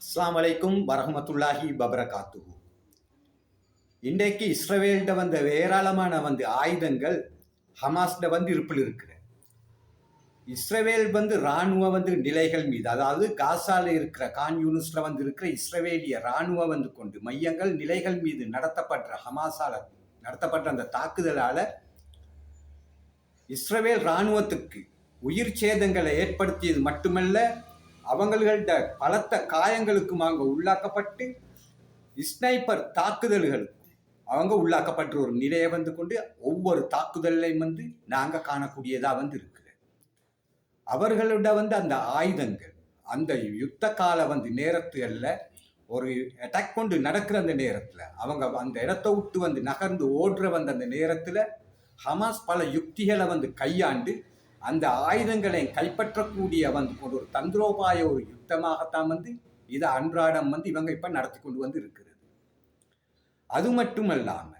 அஸ்லாம் வலைக்கும் வரஹமத்துல்லாஹி வபரகாத்துஹு. இன்றைக்கு இஸ்ரவேல்ட வந்த ஏராளமான வந்து ஆயுதங்கள் ஹமாஸ்ட வந்து இருப்பில் இருக்கிற. இஸ்ரவேல் வந்து இராணுவ வந்து நிலைகள் மீது அதாவது காசால இருக்கிற கான் யூனிஸ்ல வந்து இருக்கிற இஸ்ரவேலிய இராணுவ வந்து கொண்டு மையங்கள் நிலைகள் மீது நடத்தப்பட்ட ஹமாஸால நடத்தப்பட்ட அந்த தாக்குதலால இஸ்ரவேல் இராணுவத்துக்கு உயிர் சேதங்களை ஏற்படுத்தியது மட்டுமல்ல அவங்கள்ட பலத்த காயங்களுக்கும் அவங்க உள்ளாக்கப்பட்டு ஸ்னைப்பர் தாக்குதல்களுக்கும் அவங்க உள்ளாக்கப்பட்ட ஒரு நிலையை வந்து கொண்டு ஒவ்வொரு தாக்குதலையும் வந்து நாங்கள் காணக்கூடியதாக வந்து இருக்குது. அவர்களோட வந்து அந்த ஆயுதங்கள் அந்த யுத்த கால வந்து நேரத்துகளில் ஒரு அட்டாக் கொண்டு நடக்கிற அந்த நேரத்தில் அவங்க அந்த இடத்த விட்டு வந்து நகர்ந்து ஓடுற வந்த அந்த நேரத்தில் ஹமாஸ் பல யுக்திகளை வந்து கையாண்டு அந்த ஆயுதங்களை கைப்பற்றக்கூடிய வந்து ஒரு தந்திரோபாய ஒரு யுத்தமாகத்தான் வந்து இதை அன்றாடம் வந்து இவங்க இப்ப நடத்தி கொண்டு வந்து இருக்கிறது. அது மட்டுமல்லாம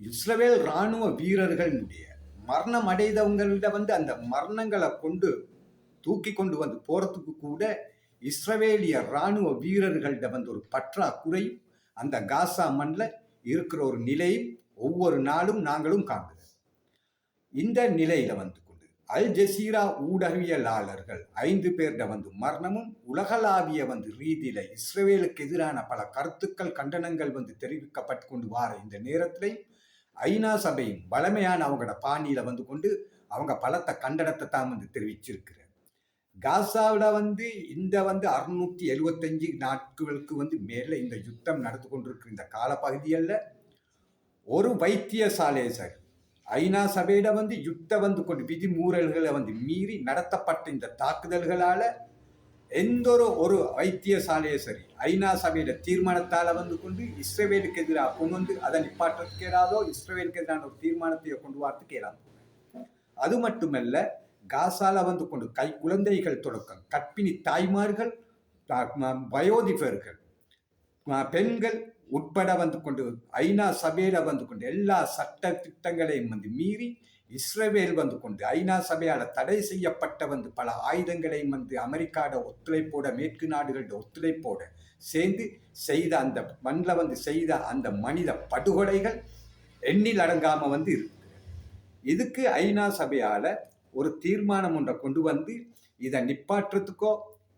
இஸ்ரவேல் இராணுவ வீரர்களுடைய மரணம் அடைந்தவங்கள்ட வந்து அந்த மரணங்களை கொண்டு தூக்கி கொண்டு வந்து போறதுக்கு கூட இஸ்ரவேலிய இராணுவ வீரர்கள்ட வந்து ஒரு பற்றாக்குறையும் அந்த காசா மண்ணில் இருக்கிற ஒரு நிலையும் ஒவ்வொரு நாளும் நாங்களும் காண்கிறோம். இந்த நிலையில வந்து அல் ஜசீரா ஊடகவியலாளர்கள் ஐந்து பேர்கிட்ட வந்து மரணமும் உலகளாவிய வந்து ரீதியில இஸ்ரேலுக்கு எதிரான பல கருத்துக்கள் கண்டனங்கள் வந்து தெரிவிக்கப்பட்டு கொண்டு வார இந்த நேரத்திலையும் ஐநா சபையும் வளமையான அவங்களோட பாணியில வந்து கொண்டு அவங்க பலத்த கண்டனத்தை தான் வந்து தெரிவிச்சிருக்கிறார். காசாவில் வந்து இந்த வந்து அறுநூத்தி எழுபத்தஞ்சு நாட்களுக்கு வந்து மேல இந்த யுத்தம் நடந்து கொண்டிருக்கிற இந்த காலப்பகுதியில் ஒரு வைத்தியசாலையை ஐநா சபையிட வந்து யுத்த வந்து கொண்டு விதிமூறல்களை வந்து மீறி நடத்தப்பட்ட இந்த தாக்குதல்களால எந்த ஒரு ஒரு வைத்தியசாலையை சரி ஐநா சபையிட தீர்மானத்தால வந்து கொண்டு இஸ்ரேவேலுக்கு எதிராக கொண்டு வந்து அதை நிப்பாட்டுறதுக்கு ஏறாதோ இஸ்ரேவேலுக்கு எதிரான ஒரு தீர்மானத்தை கொண்டு வரத்துக்கு ஏறாது அது மட்டுமல்ல காசால வந்து கொண்டு கை குழந்தைகள் தொடக்கம் கற்பிணி தாய்மார்கள் வயோதிபர்கள் பெண்கள் உட்பட வந்து கொண்டு ஐநா சபையில வந்து கொண்டு எல்லா சட்ட திட்டங்களையும் வந்து மீறி இஸ்ரேல் வந்து கொண்டு ஐநா சபையால தடை செய்யப்பட்ட வந்து பல ஆயுதங்களையும் வந்து அமெரிக்காட ஒத்துழைப்போட மேற்கு நாடுகளோட ஒத்துழைப்போட சேர்ந்து செய்த அந்த மண்ணில் வந்து செய்த அந்த மனித படுகொலைகள் எண்ணில் அடங்காம வந்து இருக்கு. இதுக்கு ஐநா சபையால ஒரு தீர்மானம் ஒன்றை கொண்டு வந்து இதை நிப்பாட்டுறதுக்கோ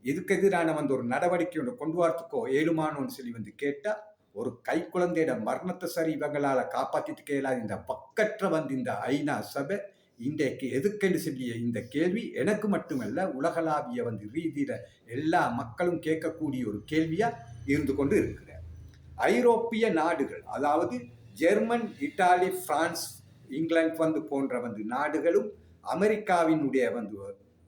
இதுக்கு எதிரான வந்து ஒரு நடவடிக்கை ஒன்று கொண்டு வரத்துக்கோ ஏழுமானோன்னு சொல்லி வந்து கேட்டால் ஒரு கை குழந்தையோட மரணத்தை சரி இவங்களால காப்பாற்றிட்டு கேளாது இந்த பக்கற்ற வந்து இந்த ஐநா சபை இன்றைக்கு எதுக்கென்று சொல்லிய? இந்த கேள்வி எனக்கு மட்டுமல்ல உலகளாவிய வந்து ரீதியில எல்லா மக்களும் கேட்கக்கூடிய ஒரு கேள்வியா இருந்து கொண்டு இருக்கிற. ஐரோப்பிய நாடுகள் அதாவது ஜெர்மன் இட்டாலி பிரான்ஸ் இங்கிலாந்து வந்து போன்ற வந்து நாடுகளும் அமெரிக்காவினுடைய வந்து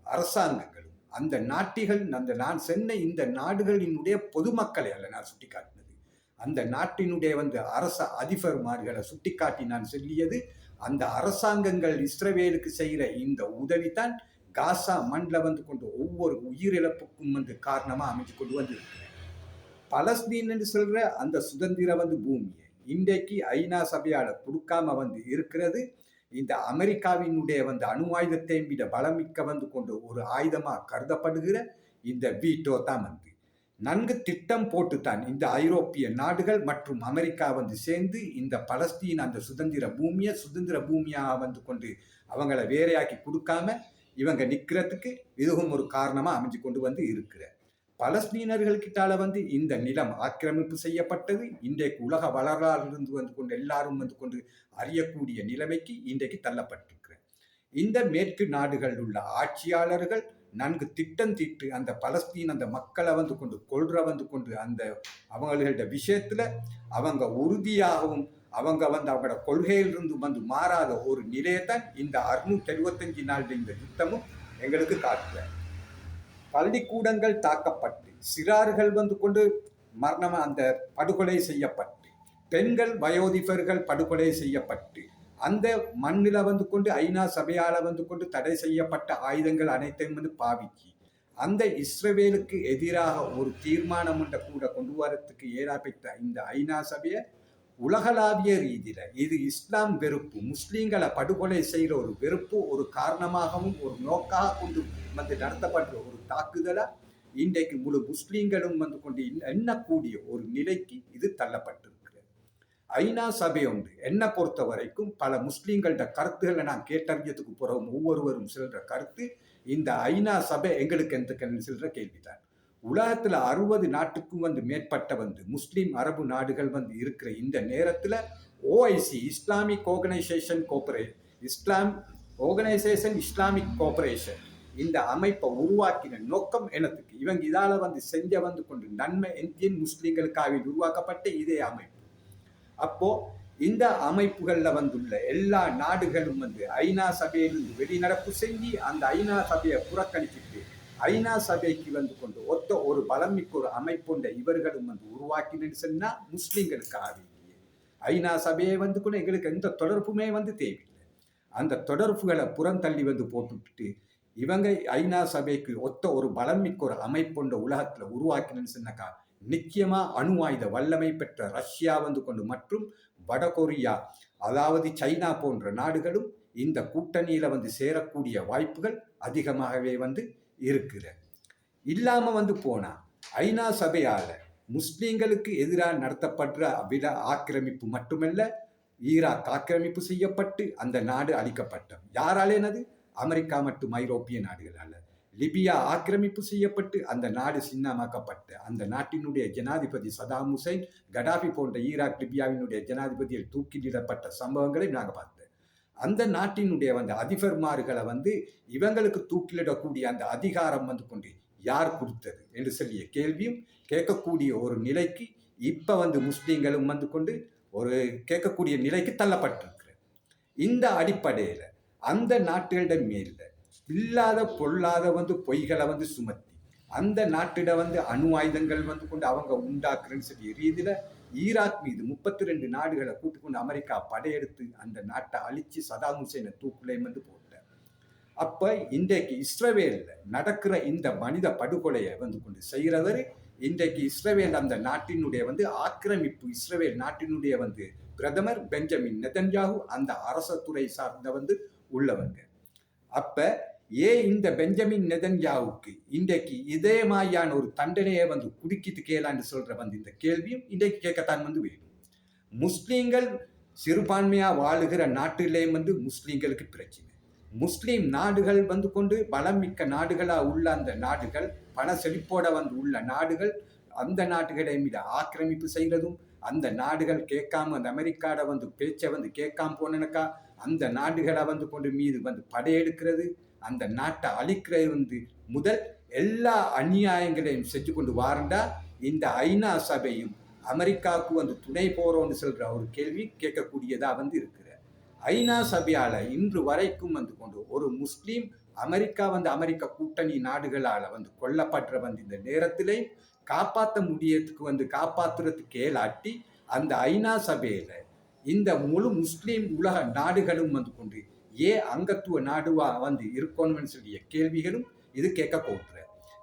அரசாங்கங்களும் அந்த நாட்டிகள் அந்த நான் சென்ன இந்த நாடுகளினுடைய பொதுமக்களை அல்ல நான் சுட்டிக்காட்டினது. அந்த நாட்டினுடைய வந்து அரச அதிபர்மார்களை சுட்டிக்காட்டி நான் சொல்லியது அந்த அரசாங்கங்கள் இஸ்ரவேலுக்கு செய்கிற இந்த உதவி தான் காசா மண்ணில் வந்து கொண்டு ஒவ்வொரு உயிரிழப்புக்கும் வந்து காரணமாக அமைச்சு கொண்டு வந்து பலஸ்தீன் சொல்கிற அந்த சுதந்திர வந்து பூமியை இன்றைக்கு ஐநா சபையால் கொடுக்காம வந்து இருக்கிறது. இந்த அமெரிக்காவினுடைய வந்து அணு ஆயுதத்தை விட பலமிக்க வந்து கொண்டு ஒரு ஆயுதமாக கருதப்படுகிற இந்த வீட்டோ தான் வந்து நன்கு திட்டம் போட்டுத்தான் இந்த ஐரோப்பிய நாடுகள் மற்றும் அமெரிக்கா வந்து சேர்ந்து இந்த பலஸ்தீன் அந்த சுதந்திர பூமியை சுதந்திர பூமியாக வந்து கொண்டு அவங்கள வேறையாக்கி கொடுக்காம இவங்க நிற்கிறதுக்கு இதுவும் ஒரு காரணமாக அமைஞ்சு கொண்டு வந்து இருக்கிற. பலஸ்தீனர்கள்கிட்டால வந்து இந்த நிலம் ஆக்கிரமிப்பு செய்யப்பட்டது. இன்றைக்கு உலக வரலாறிலிருந்து வந்து கொண்டு எல்லாரும் வந்து கொண்டு அறியக்கூடிய நிலைமைக்கு இன்றைக்கு தள்ளப்பட்டிருக்கிற இந்த மேற்கு நாடுகளில் உள்ள ஆட்சியாளர்கள் நன்கு திட்டம் தீட்டு அந்த பலஸ்தீன் அந்த மக்களை வந்து கொண்டு கொள்ற வந்து கொண்டு அந்த அவங்கள்ட விஷயத்துல அவங்க உறுதியாகவும் அவங்க வந்து அவங்களோட கொள்கையிலிருந்து வந்து மாறாத ஒரு நிலையத்தான் இந்த அறுநூற்றி எழுபத்தஞ்சு நாள் இந்த யுத்தமும் எங்களுக்கு காட்டுற பள்ளிக்கூடங்கள் தாக்கப்பட்டு சிறார்கள் வந்து கொண்டு மரணம் அந்த படுகொலை செய்யப்பட்டு பெண்கள் வயோதிபர்கள் படுகொலை செய்யப்பட்டு அந்த மண்ணில் வந்து கொண்டு ஐநா சபையால் வந்து கொண்டு தடை செய்யப்பட்ட ஆயுதங்கள் அனைத்தையும் வந்து பாவிச்சு அந்த இஸ்ரவேலுக்கு எதிராக ஒரு தீர்மானம் என்ற கூட கொண்டு வரத்துக்கு ஏறாப்பட்ட இந்த ஐநா சபையை உலகளாவிய ரீதியில் இது இஸ்லாம் வெறுப்பு முஸ்லீம்களை படுகொலை செய்கிற ஒரு வெறுப்பு ஒரு காரணமாகவும் ஒரு நோக்காக கொண்டு வந்து நடத்தப்பட்ட ஒரு தாக்குதலை இன்றைக்கு முழு முஸ்லீம்களும் வந்து கொண்டு எண்ணக்கூடிய ஒரு நிலைக்கு இது தள்ளப்பட்டது ஐநா சபை ஒன்று. என்னை பொறுத்த வரைக்கும் பல முஸ்லீம்கள்ட கருத்துக்களை நான் கேட்டறிஞ்சதுக்கு போகிறோம் ஒவ்வொருவரும் செல்ற கருத்து இந்த ஐநா சபை எங்களுக்கு எந்த செல்ற கேள்விதான் உலகத்தில் அறுபது நாட்டுக்கும் வந்து மேற்பட்ட வந்து முஸ்லீம் அரபு நாடுகள் வந்து இருக்கிற இந்த நேரத்தில் ஓஐசி இஸ்லாமிக் ஆர்கனைசேஷன் கோபரே இஸ்லாம் ஆர்கனைசேஷன் இஸ்லாமிக் கோஆபரேஷன் இந்த அமைப்பை உருவாக்கின நோக்கம் எனத்துக்கு இவங்க இதால் வந்து செஞ்ச வந்து கொண்டு நன்மை இந்தியன் முஸ்லீம்களுக்காக உருவாக்கப்பட்ட இதே அமைப்பு. அப்போ இந்த அமைப்புகளில் வந்துள்ள எல்லா நாடுகளும் வந்து ஐநா சபையிலிருந்து வெளிநடப்பு செஞ்சு அந்த ஐநா சபையை புறக்கணிச்சுட்டு ஐநா சபைக்கு வந்து கொண்டு ஒத்த ஒரு பலமிக்க ஒரு அமைப்புண்ட இவர்களும் வந்து உருவாக்கினு சொன்னா முஸ்லீம்களுக்கு இல்லையே. ஐநா சபையை வந்து கூட எங்களுக்கு எந்த தொடர்புமே வந்து தேவையில்லை. அந்த தொடர்புகளை புறந்தள்ளி வந்து போட்டுவிட்டு இவங்க ஐநா சபைக்கு ஒத்த ஒரு பலமிக்க ஒரு அமைப்புண்ட உலகத்தில் உருவாக்கினு சொன்னாக்கா நிச்சயமா அணு ஆயுத வல்லமை பெற்ற ரஷ்யா வந்து கொண்டு மற்றும் வடகொரியா அதாவது சைனா போன்ற நாடுகளும் இந்த கூட்டணியில வந்து சேரக்கூடிய வாய்ப்புகள் அதிகமாகவே வந்து இருக்குது இல்லாம வந்து போனா ஐநா சபையால முஸ்லீம்களுக்கு எதிராக நடத்தப்படுற விட ஆக்கிரமிப்பு மட்டுமல்ல ஈராக் ஆக்கிரமிப்பு செய்யப்பட்டு அந்த நாடு அழிக்கப்பட்டது. யாரால என்னது அமெரிக்கா மற்றும் ஐரோப்பிய நாடுகளால். லிபியா ஆக்கிரமிப்பு செய்யப்பட்டு அந்த நாடு சின்னமாக்கப்பட்ட அந்த நாட்டினுடைய ஜனாதிபதி சதாம் ஹுசைன் கடாபி போன்ற ஈராக் லிபியாவினுடைய ஜனாதிபதியில் தூக்கிலிடப்பட்ட சம்பவங்களை நாங்கள் பார்த்தோம் அந்த நாட்டினுடைய வந்து அதிபர்மார்களை வந்து இவங்களுக்கு தூக்கிலிடக்கூடிய அந்த அதிகாரம் வந்து கொண்டு யார் கொடுத்தது என்று சொல்லிய கேள்வியும் கேட்கக்கூடிய ஒரு நிலைக்கு இப்போ வந்து முஸ்லீம்களும் வந்து கொண்டு ஒரு கேட்கக்கூடிய நிலைக்கு தள்ளப்பட்டிருக்கிறது. இந்த அடிப்படையில் அந்த நாட்டுகளிடம் மேலே இல்லாத பொல்லாத வந்து பொய்களை வந்து சுமத்தி அந்த நாட்டிட வந்து அணு ஆயுதங்கள் வந்து கொண்டு அவங்க உண்டாக்குறேன்னு சொல்லி ரீதியில ஈராக் மீது முப்பத்தி ரெண்டு நாடுகளை கூட்டுக்கொண்டு அமெரிக்கா படையெடுத்து அந்த நாட்டை அழிச்சு சதாம் ஹுசேனை தூக்குலையும் வந்து போட்டார் அப்ப இன்றைக்கு இஸ்ரவேல்ல நடக்கிற இந்த மனித படுகொலையை வந்து கொண்டு செய்கிறவர் இன்றைக்கு இஸ்ரவேல் அந்த நாட்டினுடைய வந்து ஆக்கிரமிப்பு இஸ்ரவேல் நாட்டினுடைய வந்து பிரதமர் பெஞ்சமின் நெதன்யாகு அந்த அரச துறை சார்ந்த வந்து உள்ளவங்க. அப்போ ஏன் இந்த பெஞ்சமின் நெதன்யாவுக்கு இன்றைக்கு இதே மாதிரியான ஒரு தண்டனையை வந்து குடிக்கிட்டு கேளான்னு சொல்ற வந்து இந்த கேள்வியும் இன்றைக்கு கேட்கத்தான் வந்து வேணும். முஸ்லீம்கள் சிறுபான்மையா வாழுகிற நாட்டிலேயும் வந்து முஸ்லீம்களுக்கு பிரச்சனை. முஸ்லீம் நாடுகள் வந்து கொண்டு பலமிக்க நாடுகளா உள்ள அந்த நாடுகள் பண செழிப்போட வந்து உள்ள நாடுகள் அந்த நாடுகளை மீது ஆக்கிரமிப்பு செய்கிறதும் அந்த நாடுகள் கேட்காம அந்த அமெரிக்காட வந்து பேச்சை வந்து கேட்காம போனனுக்கா அந்த நாடுகளை வந்து கொண்டு மீது வந்து படையெடுக்கிறது அந்த நாட்டை அழிக்கிற வந்து முதல் எல்லா அநியாயங்களையும் செஞ்சு கொண்டு வாரண்டா? இந்த ஐநா சபையும் அமெரிக்காவுக்கு வந்து துணை போறோம்னு சொல்ற ஒரு கேள்வி கேட்கக்கூடியதா வந்து இருக்கிற ஐநா சபையால இன்று வரைக்கும் வந்து கொண்டு ஒரு முஸ்லீம் அமெரிக்கா வந்து அமெரிக்க கூட்டணி நாடுகளால வந்து கொல்லப்படுற வந்து இந்த நேரத்திலே காப்பாற்ற முடியறதுக்கு வந்து காப்பாத்துறதுக்கு ஏலாட்டி அந்த ஐநா சபையில இந்த முழு முஸ்லீம் உலக நாடுகளும் வந்து கொண்டு ஏன் அங்கத்துவ நாடுவா வந்து இருக்கணும்னு சொல்லிய கேள்விகளும் இது கேட்க போட்டுற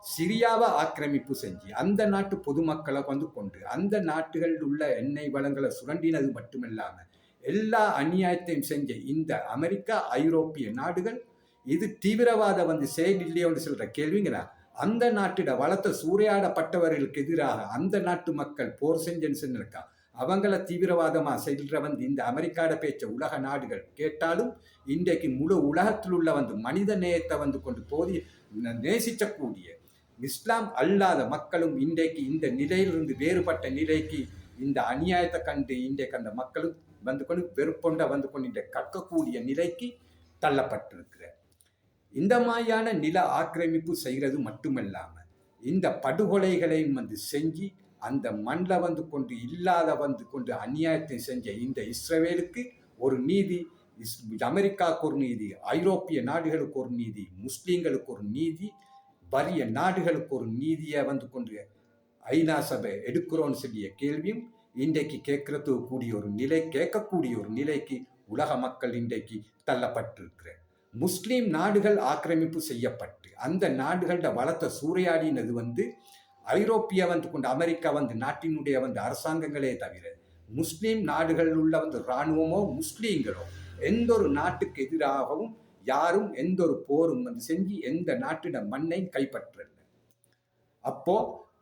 சிரியாவை ஆக்கிரமிப்பு செஞ்சு அந்த நாட்டு பொதுமக்களை வந்து கொண்டு அந்த நாட்டுகளில் உள்ள எண்ணெய் வளங்களை சுரண்டினது மட்டுமில்லாமல் எல்லா அநியாயத்தையும் செஞ்ச இந்த அமெரிக்கா ஐரோப்பிய நாடுகள் இது தீவிரவாத வந்து செயல் இல்லையோன்னு சொல்ற கேள்விங்களா? அந்த நாட்டிட வளத்தை சூறையாடப்பட்டவர்களுக்கு எதிராக அந்த நாட்டு மக்கள் போர் செஞ்சேன்னு சொன்னிருக்கா? அவங்கள தீவிரவாதமாக செல்றவன் வந்து இந்த அமெரிக்காட பேச்ச உலக நாடுகள் கேட்டாலும் இன்றைக்கு முழு உலகத்தில் உள்ள வந்து மனித நேயத்தை வந்து கொண்டு போதி நேசிக்கக்கூடிய இஸ்லாம் அல்லாத மக்களும் இன்றைக்கு இந்த நிலையிலிருந்து வேறுபட்ட நிலைக்கு இந்த அநியாயத்தை கண்டு இன்றைக்கு அந்த மக்களும் வந்து கொண்டு வெறுப்பொண்ட வந்து கொண்டு இந்த கற்கக்கூடிய நிலைக்கு தள்ளப்பட்டிருக்கிற இந்த மாதிரியான நில ஆக்கிரமிப்பு செய்கிறது மட்டுமல்லாமல் இந்த படுகொலைகளையும் வந்து செஞ்சு அந்த மண்ணில் வந்து கொண்டு இல்லாத வந்து கொண்டு அநியாயத்தை செஞ்ச இந்த இஸ்ரவேலுக்கு ஒரு நீதி இஸ் அமெரிக்காவுக்கு ஒரு நீதி ஐரோப்பிய நாடுகளுக்கு ஒரு நீதி முஸ்லீம்களுக்கு ஒரு நீதி வறிய நாடுகளுக்கு ஒரு நீதியை வந்து கொண்டு ஐநா சபை எடுக்கிறோன்னு சொல்லிய கேள்வியும் இன்றைக்கு கேட்கறது கூடிய ஒரு நிலை கேட்கக்கூடிய ஒரு நிலைக்கு உலக மக்கள் இன்றைக்கு தள்ளப்பட்டிருக்கிற முஸ்லீம் நாடுகள் ஆக்கிரமிப்பு செய்யப்பட்டு அந்த நாடுகளோட வளத்தை சூறையாடினது வந்து ஐரோப்பிய வந்து கொண்டு அமெரிக்கா வந்து நாட்டினுடைய வந்து அரசாங்கங்களே தவிர முஸ்லீம் நாடுகளில் உள்ள வந்து இராணுவமோ முஸ்லீம்களோ எந்த ஒரு நாட்டுக்கு எதிராகவும் யாரும் எந்த ஒரு போரும் வந்து செஞ்சு எந்த நாட்டிட மண்ணை கைப்பற்றல அப்போ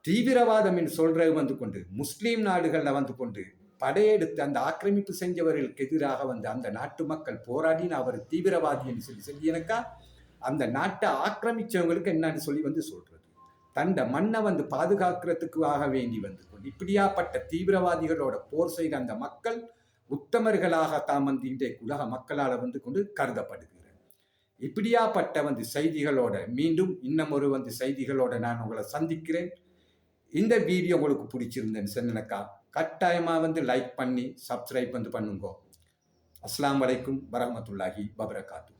தீவிரவாதம் என்று சொல்றது வந்து கொண்டு முஸ்லீம் நாடுகளில் வந்து கொண்டு படையெடுத்து அந்த ஆக்கிரமிப்பு செஞ்சவர்களுக்கு எதிராக வந்து அந்த நாட்டு மக்கள் போராடின்னு அவர் தீவிரவாதி என்று சொல்லி சொல்லி எனக்கா அந்த நாட்டை ஆக்கிரமிச்சவங்களுக்கு என்னன்னு சொல்லி வந்து சொல்றது தண்ட மண்ணை வந்து பாதுகாக்கிறதுக்காக வேண்டி வந்து கொண்டு இப்படியாப்பட்ட தீவிரவாதிகளோட போர் செய்த அந்த மக்கள் உத்தமர்களாக தாம் வந்து இன்றைக்கு உலக மக்களால் வந்து கொண்டு கருதப்படுகிறது இப்படியாப்பட்ட வந்து செய்திகளோட மீண்டும் இன்னும் ஒரு வந்து செய்திகளோட நான் உங்களை சந்திக்கிறேன். இந்த வீடியோ உங்களுக்கு பிடிச்சிருந்தேன்னு சொன்னக்கா கட்டாயமாக வந்து லைக் பண்ணி சப்ஸ்கிரைப் வந்து பண்ணுங்க. அஸ்லாம் வலைக்கும் வரமத்துல்லாஹி வபரகாத்து.